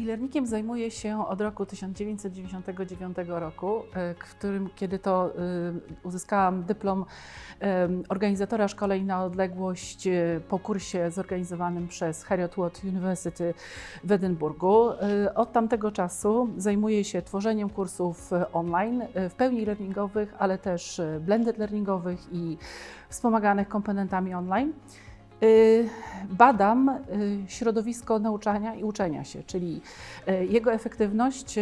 E-learningiem zajmuję się od roku 1999 roku, e, którym, kiedy to e, uzyskałam dyplom e, organizatora szkoleń na odległość po kursie zorganizowanym przez Heriot-Watt University w Edynburgu. Od tamtego czasu zajmuję się tworzeniem kursów online, w pełni learningowych, ale też blended learningowych i wspomaganych komponentami online. Y, Badam y, środowisko nauczania i uczenia się, czyli y, jego efektywność,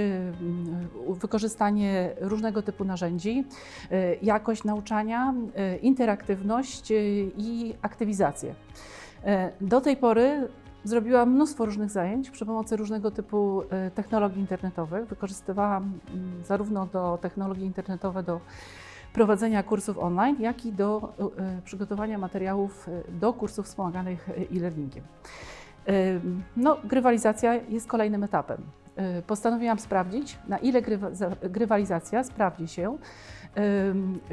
wykorzystanie różnego typu narzędzi, jakość nauczania, interaktywność i aktywizację. Do tej pory zrobiłam mnóstwo różnych zajęć przy pomocy różnego typu technologii internetowych. Wykorzystywałam mm, zarówno do technologie internetowe do prowadzenia kursów online, jak i do e, przygotowania materiałów e, do kursów wspomaganych e, e-learningiem. No, grywalizacja jest kolejnym etapem. Postanowiłam sprawdzić, na ile grywa- za- grywalizacja sprawdzi się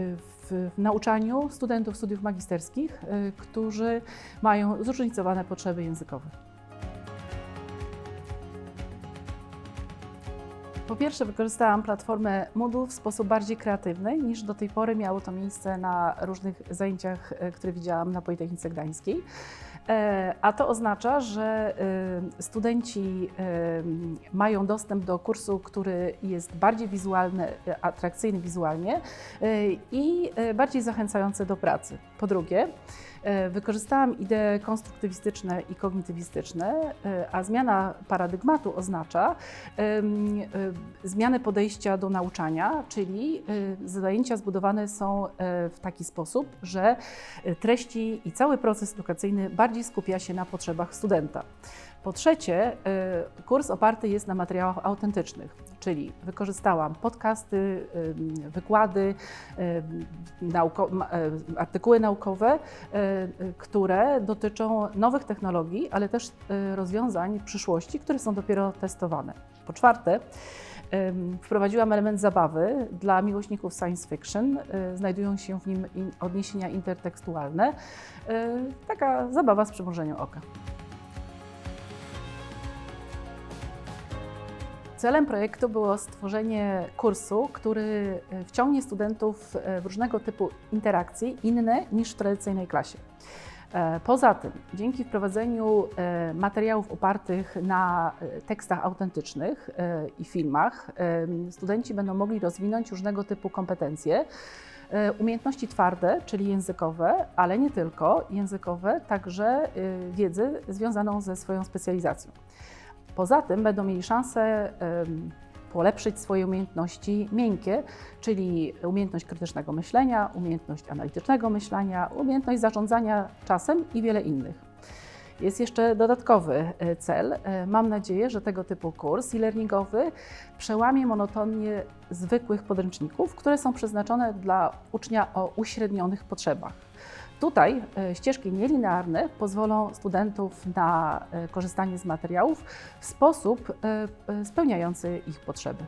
w, nauczaniu studentów studiów magisterskich, którzy mają zróżnicowane potrzeby językowe. Po pierwsze, wykorzystałam platformę Moodle w sposób bardziej kreatywny niż do tej pory miało to miejsce na różnych zajęciach, e, które widziałam na Politechnice Gdańskiej. E, A to oznacza, że e, studenci mają dostęp do kursu, który jest bardziej wizualny, atrakcyjny wizualnie i bardziej zachęcający do pracy. Po drugie, wykorzystałam idee konstruktywistyczne i kognitywistyczne, e, a zmiana paradygmatu oznacza e, zmianę podejścia do nauczania, czyli e, zajęcia zbudowane są e, w taki sposób, że e, treści i cały proces edukacyjny bardziej skupia się na potrzebach studenta. Po trzecie, e, kurs oparty jest na materiałach autentycznych, czyli wykorzystałam podcasty, wykłady, nauko- artykuły naukowe, e, które dotyczą nowych technologii, ale też e, rozwiązań przyszłości, które są dopiero testowane. Po czwarte, wprowadziłam element zabawy dla miłośników science fiction. E, Znajdują się w nim odniesienia intertekstualne. Taka zabawa z przymrużeniem oka. Celem projektu było stworzenie kursu, który e, wciągnie studentów e, w różnego typu interakcje inne niż w tradycyjnej klasie. E, Poza tym, dzięki wprowadzeniu materiałów opartych na tekstach autentycznych i filmach, studenci będą mogli rozwinąć różnego typu kompetencje. Umiejętności twarde, czyli językowe, ale nie tylko językowe, także wiedzę związaną ze swoją specjalizacją. Poza tym będą mieli szansę polepszyć swoje umiejętności miękkie, czyli umiejętność krytycznego myślenia, umiejętność analitycznego myślenia, umiejętność zarządzania czasem i wiele innych. Jest jeszcze dodatkowy e, cel. E, Mam nadzieję, że tego typu kurs e-learningowy przełamie monotonię zwykłych podręczników, które są przeznaczone dla ucznia o uśrednionych potrzebach. Tutaj e, ścieżki nielinearne pozwolą studentów na e, korzystanie z materiałów w sposób e, spełniający ich potrzeby.